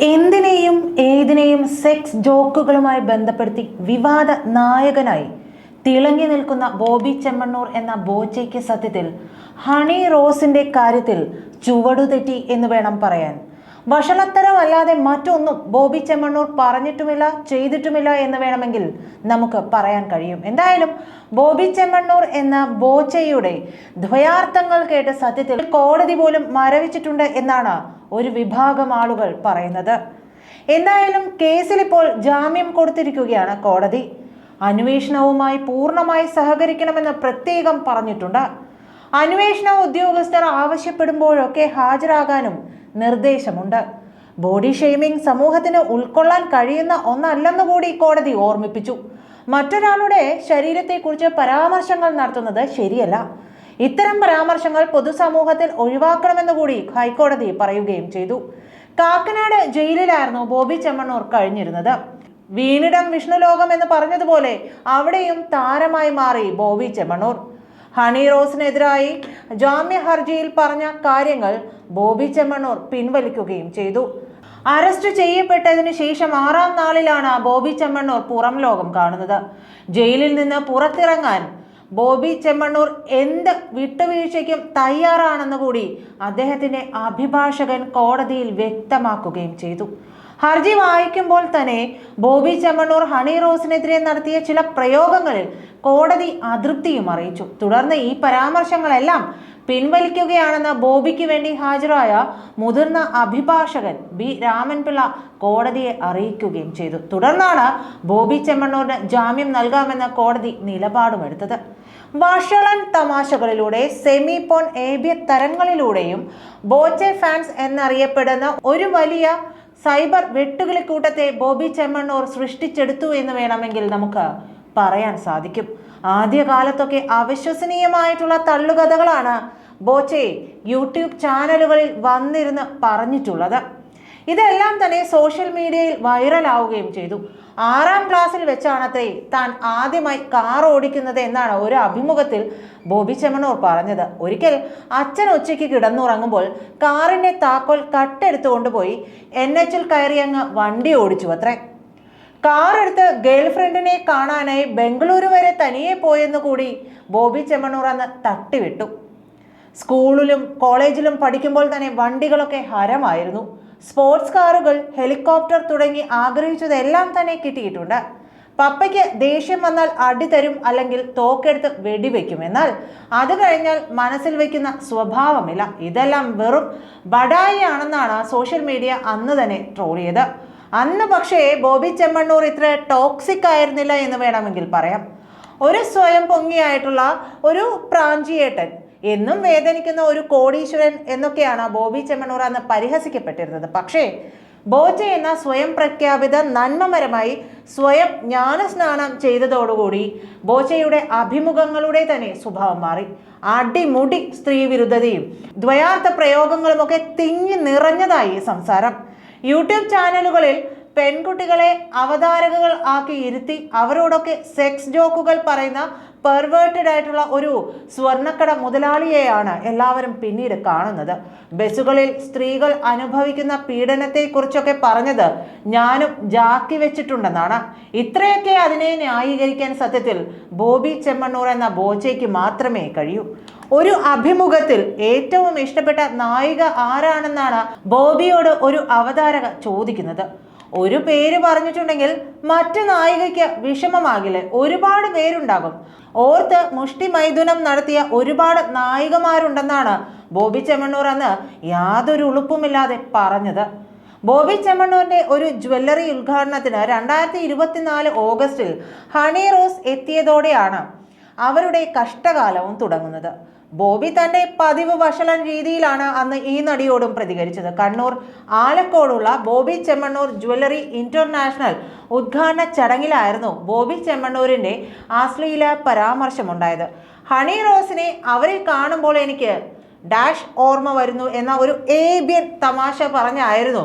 എന്തിനേയും ഏതിനേയും സെക്സ് ജോക്കുകളുമായി ബന്ധപ്പെടുത്തി വിവാദ നായകനായി തിളങ്ങി നിൽക്കുന്ന ബോബി ചെമ്മണ്ണൂർ എന്ന ബോച്ചയ്ക്ക് സത്യത്തിൽ ഹണി റോസിന്റെ കാര്യത്തിൽ ചുവടുതെറ്റി എന്ന് വേണം പറയാൻ. വഷളത്തരമല്ലാതെ മറ്റൊന്നും ബോബി ചെമ്മണ്ണൂർ പറഞ്ഞിട്ടുമില്ല ചെയ്തിട്ടുമില്ല എന്ന് വേണമെങ്കിൽ നമുക്ക് പറയാൻ കഴിയും. എന്തായാലും ബോബി ചെമ്മണ്ണൂർ എന്ന ബോച്ചയുടെ ദ്വയാർത്ഥങ്ങൾ കേട്ട് സത്യത്തിൽ കോടതി പോലും മരവിച്ചിട്ടുണ്ട് എന്നാണ് ഒരു വിഭാഗം ആളുകൾ പറയുന്നത്. എന്തായാലും കേസിൽ ഇപ്പോൾ ജാമ്യം കൊടുത്തിരിക്കുകയാണ് കോടതി. അന്വേഷണവുമായി പൂർണമായി സഹകരിക്കണമെന്ന് പ്രത്യേകം പറഞ്ഞിട്ടുണ്ട്. അന്വേഷണ ഉദ്യോഗസ്ഥർ ആവശ്യപ്പെടുമ്പോഴൊക്കെ ഹാജരാകാനും നിർദ്ദേശമുണ്ട്. ബോഡി ഷെയ്മിംഗ് സമൂഹത്തിന് ഉൾക്കൊള്ളാൻ കഴിയുന്ന ഒന്നല്ലെന്ന് കൂടി കോടതി ഓർമ്മിപ്പിച്ചു. മറ്റൊരാളുടെ ശരീരത്തെക്കുറിച്ച് പരാമർശങ്ങൾ നടത്തുന്നത് ശരിയല്ല. ഇത്തരം പരാമർശങ്ങൾ പൊതുസമൂഹത്തിൽ ഒഴിവാക്കണമെന്ന് കൂടി ഹൈക്കോടതി പറയുകയും ചെയ്തു. കാക്കനാട് ജയിലിലായിരുന്നു ബോബി ചെമ്മണ്ണൂർ കഴിഞ്ഞിരുന്നത്. വീണിടം വിഷ്ണുലോകം എന്ന് പറഞ്ഞതുപോലെ അവിടെയും താരമായി മാറി ബോബി ചെമ്മണ്ണൂർ. ഹണി റോസിനെതിരായി ജാമ്യ ഹർജിയിൽ പറഞ്ഞ കാര്യങ്ങൾ ബോബി ചെമ്മണ്ണൂർ പിൻവലിക്കുകയും ചെയ്തു. അറസ്റ്റ് ചെയ്യപ്പെട്ടതിന് ശേഷം ആറാം നാളിലാണ് ബോബി ചെമ്മണ്ണൂർ പുറം ലോകം കാണുന്നത്. ജയിലിൽ നിന്ന് പുറത്തിറങ്ങാൻ ബോബി ചെമ്മണ്ണൂർ എന്ത് വിട്ടുവീഴ്ചയ്ക്കും തയ്യാറാണെന്ന് കൂടി അദ്ദേഹത്തിന്റെ അഭിഭാഷകൻ കോടതിയിൽ വ്യക്തമാക്കുകയും ചെയ്തു. ഹർജി വായിക്കുമ്പോൾ തന്നെ ബോബി ചെമ്മണ്ണൂർ ഹണി റോസിനെതിരെ നടത്തിയ ചില പ്രയോഗങ്ങളിൽ കോടതി അതൃപ്തിയും അറിയിച്ചു. തുടർന്ന് ഈ പരാമർശങ്ങളെല്ലാം പിൻവലിക്കുകയാണെന്ന് ബോബിക്ക് വേണ്ടി ഹാജരായ മുതിർന്ന അഭിഭാഷകൻ ബി രാമൻപിള്ള കോടതിയെ അറിയിക്കുകയും ചെയ്തു. തുടർന്നാണ് ബോബി ചെമ്മണ്ണൂരിന് ജാമ്യം നൽകാമെന്ന കോടതി നിലപാടുമെടുത്തത്. വഷളൻ തമാശകളിലൂടെ സെമി പോൺ ഏബ്യ തരങ്ങളിലൂടെയും ബോച്ചെ ഫാൻസ് എന്നറിയപ്പെടുന്ന ഒരു വലിയ സൈബർ വെട്ടുകിളിക്കൂട്ടത്തെ ബോബി ചെമ്മണ്ണൂർ സൃഷ്ടിച്ചെടുത്തു എന്ന് വേണമെങ്കിൽ നമുക്ക് പറയാൻ സാധിക്കും. ആദ്യകാലത്തൊക്കെ അവിശ്വസനീയമായിട്ടുള്ള തള്ളുകഥകളാണ് ബോച്ചെ യൂട്യൂബ് ചാനലുകളിൽ വന്നിരുന്ന് പറഞ്ഞിട്ടുള്ളത്. ഇതെല്ലാം തന്നെ സോഷ്യൽ മീഡിയയിൽ വൈറലാവുകയും ചെയ്തു. ആറാം ക്ലാസ്സിൽ വെച്ചാണത്രേ താൻ ആദ്യമായി കാർ ഓടിക്കുന്നത് എന്നാണ് ഒരു അഭിമുഖത്തിൽ ബോബി ചെമ്മണൂർ പറഞ്ഞത്. ഒരിക്കൽ അച്ഛൻ ഉച്ചയ്ക്ക് കിടന്നുറങ്ങുമ്പോൾ കാറിന്റെ താക്കോൽ കട്ടെടുത്തു കൊണ്ടുപോയി എൻ എച്ചിൽ കയറി അങ്ങ് വണ്ടി ഓടിച്ചു അത്രേ. കാർ എടുത്ത് ഗേൾഫ്രണ്ടിനെ കാണാനായി ബംഗളൂരു വരെ തനിയെ പോയെന്ന് കൂടി ബോബി ചെമ്മണൂർ അന്ന് തട്ടിവിട്ടു. സ്കൂളിലും കോളേജിലും പഠിക്കുമ്പോൾ തന്നെ വണ്ടികളൊക്കെ ഹരമായിരുന്നു. സ്പോർട്സ് കാറുകൾ ഹെലികോപ്റ്റർ തുടങ്ങി ആഗ്രഹിച്ചതെല്ലാം തന്നെ കിട്ടിയിട്ടുണ്ട്. പപ്പയ്ക്ക് ദേഷ്യം വന്നാൽ അടി തരും അല്ലെങ്കിൽ തോക്കെടുത്ത് വെടിവെക്കും എന്നാൽ അത് കഴിഞ്ഞാൽ മനസ്സിൽ വെക്കുന്ന സ്വഭാവമില്ല. ഇതെല്ലാം വെറും ബഡായി ആണെന്നാണ് സോഷ്യൽ മീഡിയ അന്ന് തന്നെ ട്രോൾ ചെയ്ത് അന്ന് പക്ഷേ ബോബി ചെമ്മണ്ണൂർ ഇത്ര ടോക്സിക് ആയിരുന്നില്ല എന്ന് വേണമെങ്കിൽ പറയാം. ഒരു സ്വയം പൊങ്ങിയായിട്ടുള്ള ഒരു പ്രാഞ്ചിയേട്ടൻ എന്നും വേദനിക്കുന്ന ഒരു കോടീശ്വരൻ എന്നൊക്കെയാണ് ബോബി ചെമ്മണൂർ അന്ന് പരിഹസിക്കപ്പെട്ടിരുന്നത്. പക്ഷേ ബോജ എന്ന സ്വയം പ്രഖ്യാപിത നന്മമരമായി സ്വയം ജ്ഞാനസ്നാനം ചെയ്തതോടുകൂടി ബോജയുടെ അഭിമുഖങ്ങളുടെ തന്നെ സ്വഭാവം മാറി. അടിമുടി സ്ത്രീവിരുദ്ധതയും ദ്വയാർത്ഥ പ്രയോഗങ്ങളുമൊക്കെ തിങ്ങി നിറഞ്ഞതായി സംസാരം. യൂട്യൂബ് ചാനലുകളിൽ പെൺകുട്ടികളെ അവതാരകകൾ ആക്കി ഇരുത്തി അവരോടൊക്കെ സെക്സ് ജോക്കുകൾ പറയുന്ന പെർവേർട്ടഡ് ആയിട്ടുള്ള ഒരു സ്വർണക്കട മുതലാളിയെയാണ് എല്ലാവരും പിന്നീട് കാണുന്നത്. ബസ്സുകളിൽ സ്ത്രീകൾ അനുഭവിക്കുന്ന പീഡനത്തെക്കുറിച്ചൊക്കെ പറഞ്ഞത് ഞാനും ജാക്കി വെച്ചിട്ടുണ്ടെന്നാണ്. ഇത്രയൊക്കെ അതിനെ ന്യായീകരിക്കാൻ സത്യത്തിൽ ബോബി ചെമ്മണ്ണൂർ എന്ന ബോച്ചയ്ക്ക് മാത്രമേ കഴിയൂ. ഒരു അഭിമുഖത്തിൽ ഏറ്റവും ഇഷ്ടപ്പെട്ട നായിക ആരാണെന്നാണ് ബോബിയോട് ഒരു അവതാരക ചോദിക്കുന്നത്. ഒരു പേര് പറഞ്ഞിട്ടുണ്ടെങ്കിൽ മറ്റു നായികയ്ക്ക് വിഷമമാകില്ലേ? ഒരുപാട് പേരുണ്ടാകും. ഓർത്ത് മുഷ്ടി മൈഥുനം നടത്തിയ ഒരുപാട് നായികമാരുണ്ടെന്നാണ് ബോബി ചെമ്മണ്ണൂർ അന്ന് യാതൊരു ഉളുപ്പുമില്ലാതെ പറഞ്ഞത്. ബോബി ചെമ്മണ്ണൂരിന്റെ ഒരു ജ്വല്ലറി ഉദ്ഘാടനത്തിന് രണ്ടായിരത്തി ഇരുപത്തിനാല് ഓഗസ്റ്റിൽ ഹണി റോസ് എത്തിയതോടെയാണ് അവരുടെ കഷ്ടകാലവും തുടങ്ങുന്നത്. ബോബി തന്റെ പതിവ് വഷളൻ രീതിയിലാണ് അന്ന് ഈ നടിയോടും പ്രതികരിച്ചത്. കണ്ണൂർ ആലക്കോടുള്ള ബോബി ചെമ്മണ്ണൂർ ജ്വല്ലറി ഇന്റർനാഷണൽ ഉദ്ഘാടന ചടങ്ങിലായിരുന്നു ബോബി ചെമ്മണ്ണൂരിന്റെ ആശ്ലീല പരാമർശമുണ്ടായത്. ഹണി റോസിനെ അവരെ കാണുമ്പോൾ എനിക്ക് ഡാഷ് ഓർമ്മ വരുന്നു എന്ന ഒരു ഏബിയൻ തമാശ പറഞ്ഞായിരുന്നു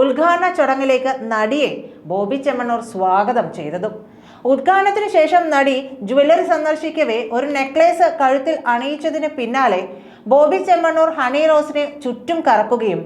ഉദ്ഘാടന ചടങ്ങിലേക്ക് നടിയെ ബോബി ചെമ്മണ്ണൂർ സ്വാഗതം ചെയ്തതും. ഉദ്ഘാടനത്തിന് ശേഷം നടി ജുവല്ലറി സന്ദർശിക്കവേ ഒരു നെക്ലേസ് കഴുത്തിൽ അണിയിച്ചതിന് പിന്നാലെ ബോബി ചെമ്മണ്ണൂർ ഹണി റോസിനെ ചുറ്റും കറക്കുകയും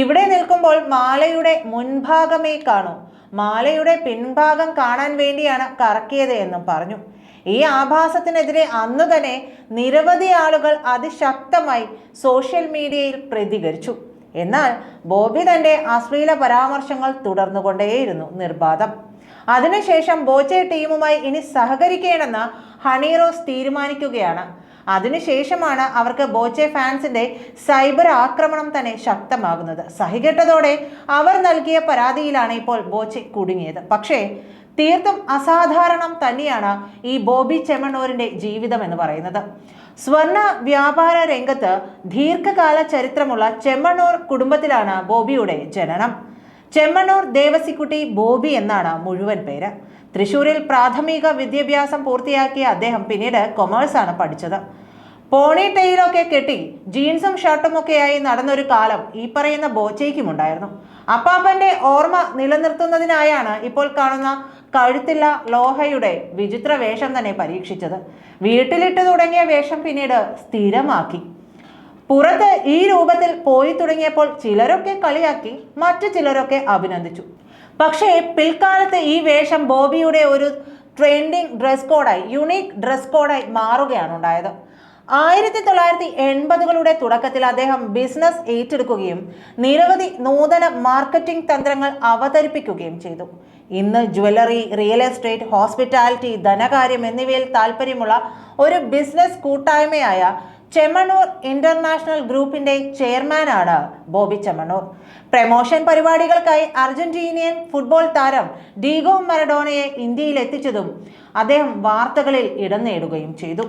ഇവിടെ നിൽക്കുമ്പോൾ മാലയുടെ മുൻഭാഗമേ കാണൂ. മാലയുടെ പിൻഭാഗം കാണാൻ വേണ്ടിയാണ് കറക്കിയത് എന്നും പറഞ്ഞു. ഈ ആഭാസത്തിനെതിരെ അന്ന് തന്നെ നിരവധി ആളുകൾ അതിശക്തമായി സോഷ്യൽ മീഡിയയിൽ പ്രതികരിച്ചു. എന്നാൽ ബോബി തന്റെ അശ്ലീല പരാമർശങ്ങൾ തുടർന്നുകൊണ്ടേയിരുന്നു നിർബാധം. അതിനുശേഷം ബോച്ചെ ടീമുമായി ഇനി സഹകരിക്കണമെന്ന് ഹണീറോസ് തീരുമാനിക്കുകയാണ്. അതിനുശേഷമാണ് അവർക്ക് ബോച്ചെ ഫാൻസിന്റെ സൈബർ ആക്രമണം തന്നെ ശക്തമാകുന്നത്. സഹികെട്ടതോടെ അവർ നൽകിയ പരാതിയിലാണ് ഇപ്പോൾ ബോച്ചെ കുടുങ്ങിയത്. പക്ഷേ തീർത്തും അസാധാരണം തന്നെയാണ് ഈ ബോബി ചെമ്മണ്ണൂരിന്റെ ജീവിതം എന്ന് പറയുന്നത്. സ്വർണ വ്യാപാര രംഗത്ത് ദീർഘകാല ചരിത്രമുള്ള ചെമ്മണ്ണൂർ കുടുംബത്തിലാണ് ബോബിയുടെ ജനനം. ചെമ്മണ്ണൂർ ദേവസിക്കുട്ടി ബോബി എന്നാണ് മുഴുവൻ പേര്. തൃശൂരിൽ പ്രാഥമിക വിദ്യാഭ്യാസം പൂർത്തിയാക്കിയ അദ്ദേഹം പിന്നീട് കൊമേഴ്സാണ് പഠിച്ചത്. പോണി ടെയിലൊക്കെ കെട്ടി ജീൻസും ഷർട്ടും ഒക്കെയായി നടന്നൊരു കാലം ഈ പറയുന്ന ബോച്ചയ്ക്കും ഉണ്ടായിരുന്നു അപ്പാപ്പന്റെ ഓർമ്മ നിലനിർത്തുന്നതിനായാണ് ഇപ്പോൾ കാണുന്ന കഴുത്തില്ല ലോഹയുടെ വിചിത്ര വേഷം തന്നെ പരീക്ഷിച്ചത്. വീട്ടിലിട്ട് തുടങ്ങിയ വേഷം പിന്നീട് സ്ഥിരമാക്കി. പുറത്ത് ഈ രൂപത്തിൽ പോയി തുടങ്ങിയപ്പോൾ ചിലരൊക്കെ കളിയാക്കി മറ്റു ചിലരൊക്കെ അഭിനന്ദിച്ചു. പക്ഷേ പിൽക്കാലത്ത് ഈ വേഷം ബോബിയുടെ ഒരു ട്രെൻഡിങ് ഡ്രസ് കോഡായി യുണീക്ക് ഡ്രസ് കോഡായി മാറുകയാണ് ഉണ്ടായത്. ആയിരത്തി തൊള്ളായിരത്തി എൺപതുകളുടെ തുടക്കത്തിൽ അദ്ദേഹം ബിസിനസ് ഏറ്റെടുക്കുകയും നിരവധി നൂതന മാർക്കറ്റിംഗ് തന്ത്രങ്ങൾ അവതരിപ്പിക്കുകയും ചെയ്തു. ഇന്ന് ജ്വല്ലറി റിയൽ എസ്റ്റേറ്റ് ഹോസ്പിറ്റാലിറ്റി ധനകാര്യം എന്നിവയിൽ താല്പര്യമുള്ള ഒരു ബിസിനസ് കൂട്ടായ്മയായ ചെമ്മണ്ണൂർ ഇന്റർനാഷണൽ ഗ്രൂപ്പിന്റെ ചെയർമാനാണ് ബോബി ചെമ്മണൂർ. പ്രമോഷൻ പരിപാടികൾക്കായി അർജന്റീനിയൻ ഫുട്ബോൾ താരം ഡീഗോ മരഡോണയെ ഇന്ത്യയിൽ എത്തിച്ചതും അദ്ദേഹം വാർത്തകളിൽ ഇടം നേടുകയും ചെയ്തു.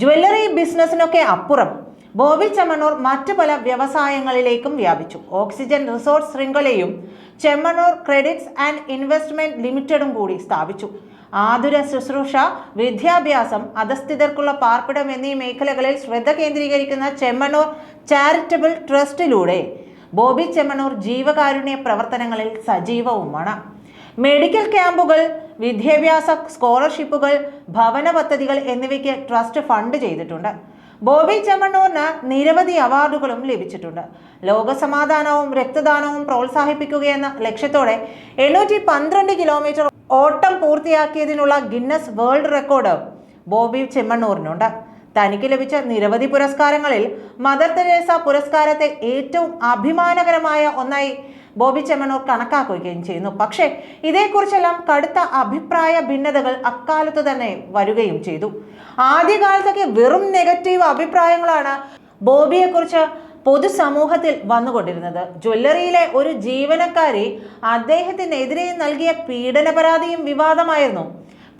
ജ്വല്ലറി ബിസിനസ്സിനൊക്കെ അപ്പുറം ബോബി ചെമ്മണൂർ മറ്റു പല വ്യവസായങ്ങളിലേക്കും വ്യാപിച്ചു. ഓക്സിജൻ റിസോർട്ട് ശൃംഖലയും ചെമ്മണൂർ ക്രെഡിറ്റ്സ് ആൻഡ് ഇൻവെസ്റ്റ്മെന്റ് ലിമിറ്റഡും കൂടി സ്ഥാപിച്ചു. ആതുര ശുശ്രൂഷ വിദ്യാഭ്യാസം അധസ്ഥിതർക്കുള്ള പാർപ്പിടം എന്നീ മേഖലകളിൽ ശ്രദ്ധ കേന്ദ്രീകരിക്കുന്ന ചെമ്മണ്ണൂർ ചാരിറ്റബിൾ ട്രസ്റ്റിലൂടെ ബോബി ചെമ്മണ്ണൂർ ജീവകാരുണ്യ പ്രവർത്തനങ്ങളിൽ സജീവവുമാണ്. മെഡിക്കൽ ക്യാമ്പുകൾ വിദ്യാഭ്യാസ സ്കോളർഷിപ്പുകൾ ഭവന പദ്ധതികൾ എന്നിവയ്ക്ക് ട്രസ്റ്റ് ഫണ്ട് ചെയ്തിട്ടുണ്ട്. ബോബി ചെമ്മണ്ണൂരിന് നിരവധി അവാർഡുകളും ലഭിച്ചിട്ടുണ്ട്. ലോകസമാധാനവും രക്തദാനവും പ്രോത്സാഹിപ്പിക്കുകയെന്ന ലക്ഷ്യത്തോടെ എണ്ണൂറ്റി പന്ത്രണ്ട് കിലോമീറ്റർ ഓട്ടം പൂർത്തിയാക്കിയതിനുള്ള ഗിന്നസ് വേൾഡ് റെക്കോർഡ് ബോബി ചെമ്മണ്ണൂരിനുണ്ട്. തനിക്ക് ലഭിച്ച നിരവധി പുരസ്കാരങ്ങളിൽ മദർ തെരേസ പുരസ്കാരത്തെ ഏറ്റവും അഭിമാനകരമായ ഒന്നായി ബോബി ചെമ്മണ്ണൂർ കണക്കാക്കുകയും ചെയ്യുന്നു. പക്ഷേ ഇതേക്കുറിച്ചെല്ലാം കടുത്ത അഭിപ്രായ ഭിന്നതകൾ അക്കാലത്ത് തന്നെ വരികയും ചെയ്തു. ആദ്യകാലത്തൊക്കെ വെറും നെഗറ്റീവ് അഭിപ്രായങ്ങളാണ് ബോബിയെക്കുറിച്ച് പൊതുസമൂഹത്തിൽ വന്നുകൊണ്ടിരുന്നത്. ജ്വല്ലറിയിലെ ഒരു ജീവനക്കാരി അദ്ദേഹത്തിനെതിരെ നൽകിയ പീഡന പരാതിയും വിവാദമായിരുന്നു.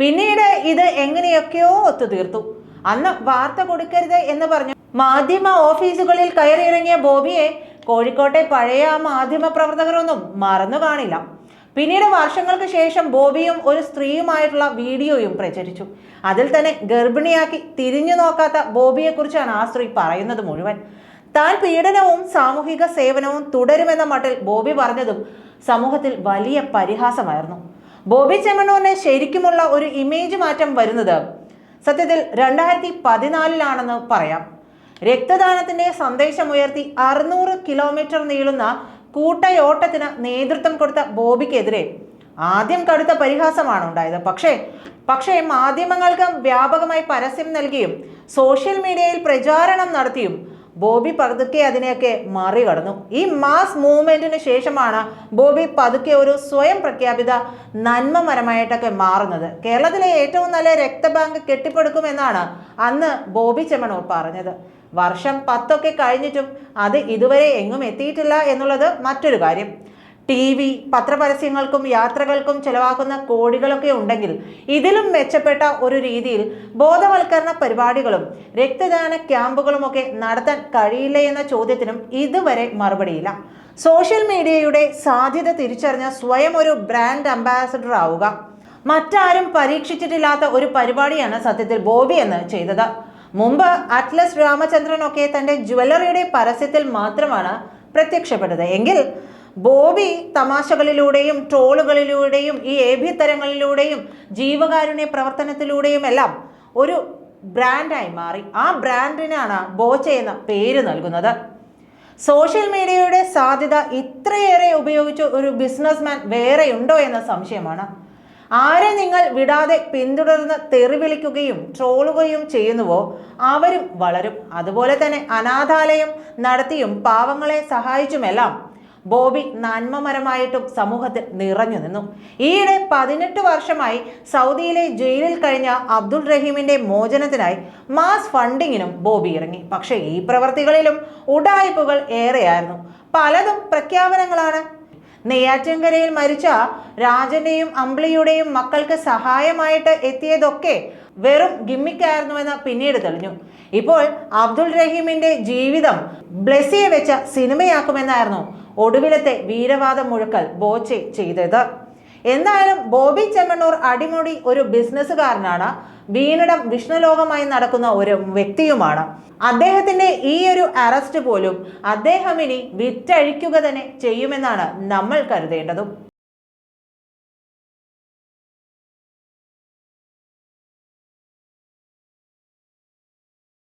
പിന്നീട് ഇത് എങ്ങനെയൊക്കെയോ ഒത്തുതീർത്തു. അന്ന് വാർത്ത കൊടുക്കരുത് എന്ന് പറഞ്ഞു മാധ്യമ ഓഫീസുകളിൽ കയറിയിറങ്ങിയ ബോബിയെ കോഴിക്കോട്ടെ പഴയ ആ മാധ്യമ പ്രവർത്തകരൊന്നും മറന്നു കാണില്ല. പിന്നീട് വർഷങ്ങൾക്ക് ശേഷം ബോബിയും ഒരു സ്ത്രീയുമായിട്ടുള്ള വീഡിയോയും പ്രചരിച്ചു. അതിൽ തന്നെ ഗർഭിണിയാക്കി തിരിഞ്ഞു നോക്കാത്ത ബോബിയെക്കുറിച്ചാണ് ആ സ്ത്രീ പറയുന്നത് മുഴുവൻ. താൻ പീഡനവും സാമൂഹിക സേവനവും തുടരുമെന്ന മട്ടിൽ ബോബി പറഞ്ഞതും സമൂഹത്തിൽ വലിയ പരിഹാസമായിരുന്നു. ബോബി ചെമ്മണ്ണൂരിന് ശരിക്കുമുള്ള ഒരു ഇമേജ് മാറ്റം വരുന്നത് സത്യത്തിൽ രണ്ടായിരത്തി പതിനാലിലാണെന്ന് പറയാം. രക്തദാനത്തിന്റെ സന്ദേശമുയർത്തി അറുന്നൂറ് കിലോമീറ്റർ നീളുന്ന കൂട്ടയോട്ടത്തിന് നേതൃത്വം കൊടുത്ത ബോബിക്കെതിരെ ആദ്യം കടുത്ത പരിഹാസമാണ് ഉണ്ടായത്. പക്ഷേ പക്ഷേ മാധ്യമങ്ങൾക്ക് വ്യാപകമായി പരസ്യം നൽകിയും സോഷ്യൽ മീഡിയയിൽ പ്രചാരണം നടത്തിയും ബോബി പതുക്കെ അതിനെയൊക്കെ മറികടന്നു. ഈ മാസ് മൂവ്മെന്റിന് ശേഷമാണ് ബോബി പതുക്കെ ഒരു സ്വയം പ്രഖ്യാപിത നന്മമരമായിട്ടൊക്കെ മാറുന്നത്. കേരളത്തിലെ ഏറ്റവും നല്ല രക്തബാങ്ക് കെട്ടിപ്പടുക്കുമെന്നാണ് അന്ന് ബോബി ചെമ്മണൂർ പറഞ്ഞത്. വർഷം പത്തൊക്കെ കഴിഞ്ഞിട്ടും അത് ഇതുവരെ എങ്ങും എത്തിയിട്ടില്ല എന്നുള്ളത് മറ്റൊരു കാര്യം. ടി വി പത്രപരസ്യങ്ങൾക്കും യാത്രകൾക്കും ചെലവാക്കുന്ന കോടികളൊക്കെ ഉണ്ടെങ്കിൽ ഇതിലും മെച്ചപ്പെട്ട ഒരു രീതിയിൽ ബോധവൽക്കരണ പരിപാടികളും രക്തദാന ക്യാമ്പുകളുമൊക്കെ നടത്താൻ കഴിയില്ല എന്ന ചോദ്യത്തിനും ഇതുവരെ മറുപടിയില്ല. സോഷ്യൽ മീഡിയയുടെ സാധ്യത തിരിച്ചറിഞ്ഞ സ്വയം ഒരു ബ്രാൻഡ് അംബാസഡർ ആവുക. മറ്റാരും പരീക്ഷിച്ചിട്ടില്ലാത്ത ഒരു പരിപാടിയാണ് സത്യത്തിൽ ബോബി എന്ന് ചെയ്തത്. മുമ്പ് അറ്റ്ലസ് രാമചന്ദ്രനൊക്കെ തന്റെ ജ്വല്ലറിയുടെ പരസ്യത്തിൽ മാത്രമാണ് പ്രത്യക്ഷപ്പെട്ടത്. എങ്കിൽ ബോബി തമാശകളിലൂടെയും ട്രോളുകളിലൂടെയും ഈ ഏഭ്യത്തരങ്ങളിലൂടെയും ജീവകാരുണ്യ പ്രവർത്തനത്തിലൂടെയും എല്ലാം ഒരു ബ്രാൻഡായി മാറി. ആ ബ്രാൻഡിനാണ് ബോച്ച എന്ന പേര് നൽകുന്നത്. സോഷ്യൽ മീഡിയയുടെ സാധ്യത ഇത്രയേറെ ഉപയോഗിച്ച ഒരു ബിസിനസ്മാൻ വേറെയുണ്ടോ എന്ന സംശയമാണ്. ആരെ നിങ്ങൾ വിടാതെ പിന്തുടർന്ന് തെറിവിളിക്കുകയും ട്രോളുകയും ചെയ്യുന്നുവോ? അവരും വളരും. അതുപോലെ തന്നെ അനാഥാലയം നടത്തിയും പാവങ്ങളെ സഹായിച്ചുമെല്ലാം ബോബി നന്മമരമായിട്ടും സമൂഹത്തിൽ നിറഞ്ഞു നിന്നു. ഈയിടെ പതിനെട്ട് വർഷമായി സൗദിയിലെ ജയിലിൽ കഴിഞ്ഞ അബ്ദുൾ റഹീമിന്റെ മോചനത്തിനായി മാസ് ഫണ്ടിങ്ങിനും ബോബി ഇറങ്ങി. പക്ഷേ ഈ പ്രവർത്തികളിലും ഉടായ്പകൾ ഏറെയായിരുന്നു. പലതും പ്രഖ്യാപനങ്ങളാണ് നെയ്യാറ്റിൻകരയിൽ മരിച്ച രാജന്റെയും അമ്പിളിയുടെയും മക്കൾക്ക് സഹായമായിട്ട് എത്തിയതൊക്കെ വെറും ഗിമ്മിക്കായിരുന്നുവെന്ന് പിന്നീട് തെളിഞ്ഞു. ഇപ്പോൾ അബ്ദുൾ റഹീമിന്റെ ജീവിതം ബ്ലെസിയെ വെച്ച സിനിമയാക്കുമെന്നായിരുന്നു ഒടുവിലത്തെ വീരവാദം മുഴക്കൽ ബോച്ചെ ചെയ്തത്. എന്തായാലും ബോബി ചെമ്മണ്ണൂർ അടിമുടി ഒരു ബിസിനസ്സുകാരനാണ്. വീണിടം വിഷ്ണുലോകമായി നടക്കുന്ന ഒരു വ്യക്തിയുമാണ്. അദ്ദേഹത്തിന്റെ ഈ ഒരു അറസ്റ്റ് പോലും അദ്ദേഹം ഇനി വിറ്റഴിക്കുക തന്നെ ചെയ്യുമെന്നാണ് നമ്മൾ കരുതേണ്ടതും.